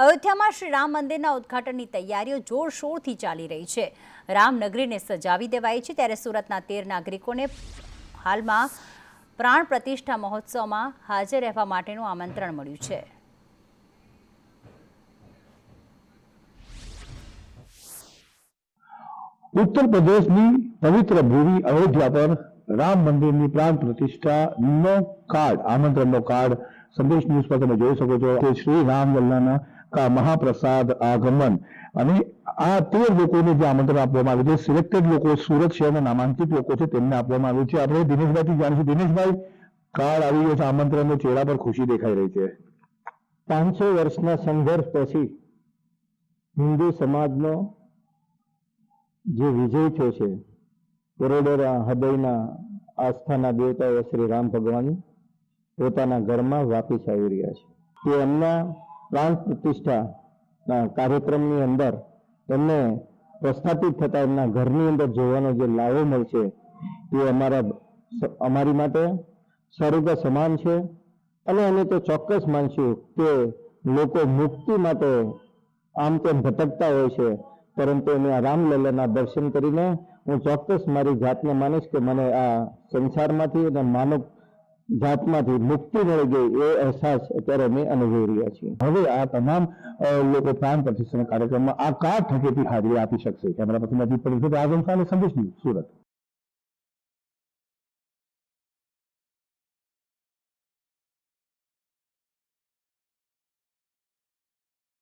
અયોધ્યામાં શ્રી રામ મંદિરના ઉદ્ઘાટનની તૈયારીઓ જોરશોરથી ચાલી રહી છે. રામનગરીને સજાવી દેવાઈ છે ત્યારે સુરતના તેર નાગરિકોને હાલમાં પ્રાણ પ્રતિષ્ઠા મહોત્સવમાં હાજર રહેવા માટેનું આમંત્રણ મળ્યું છે. ઉત્તર પ્રદેશની પવિત્ર ભૂમિ અયોધ્યા પર રામ મંદિરની પ્રાણ પ્રતિષ્ઠાનો કાર્ડ, આમંત્રણનો કાર્ડ સંદેશ ન્યૂઝ પર તમે જોઈ શકો છો કે શ્રી રામલલ્લાના કા મહાપ્રસાદ આગમન. અને આ તેર લોકોને જે આમંત્રણ આપવામાં આવ્યું છે સિલેક્ટેડ લોકો સુરત શહેરના નામાંકિત લોકો છે, તેમને આપવામાં આવ્યું છે. આપણે દિનેશભાઈથી જાણીશું. દિનેશભાઈ કાર્ડ આવી ગયો છે આમંત્રણનો ચહેરા પર ખુશી દેખાઈ રહી છે. પાંચસો વર્ષના સંઘર્ષ પછી હિન્દુ સમાજનો જે વિજય થયો છે કરોડોના હૃદયના આસ્થાના દેવતાઓ શ્રી રામ ભગવાન પોતાના ઘરમાં વાપસ આવી રહ્યા છે. તે એમના પ્રાણ પ્રતિષ્ઠાના કાર્યક્રમની અંદર એમને પ્રસ્થાપિત થતા એમના ઘરની અંદર જોવાનો જે લાવો મળશે એ અમારા અમારી માટે સ્વર્ગ સમાન છે. અને અમે તો ચોક્કસ માનશું કે લોકો મુક્તિ માટે આમ તેમ ભટકતા હોય છે, પરંતુ અમે આ રામલલ્લાના દર્શન કરીને હું ચોક્કસ મારી જાતને માનીશ કે મને આ સંસારમાંથી અને માનવ જાતમાંથી મુક્તિ મળી ગઈ એ અહેસાસ અત્યારે અમે અનુભવી રહ્યા છીએ. હવે આ તમામ લોકો પ્રાણ પ્રતિષ્ઠાના કાર્યક્રમમાં આ કાર્ડ થકેથી હાજરી આપી શકશે. કેમેરા પછી નજીક પડી છે આજમ ખાન સંદેશ સુરત.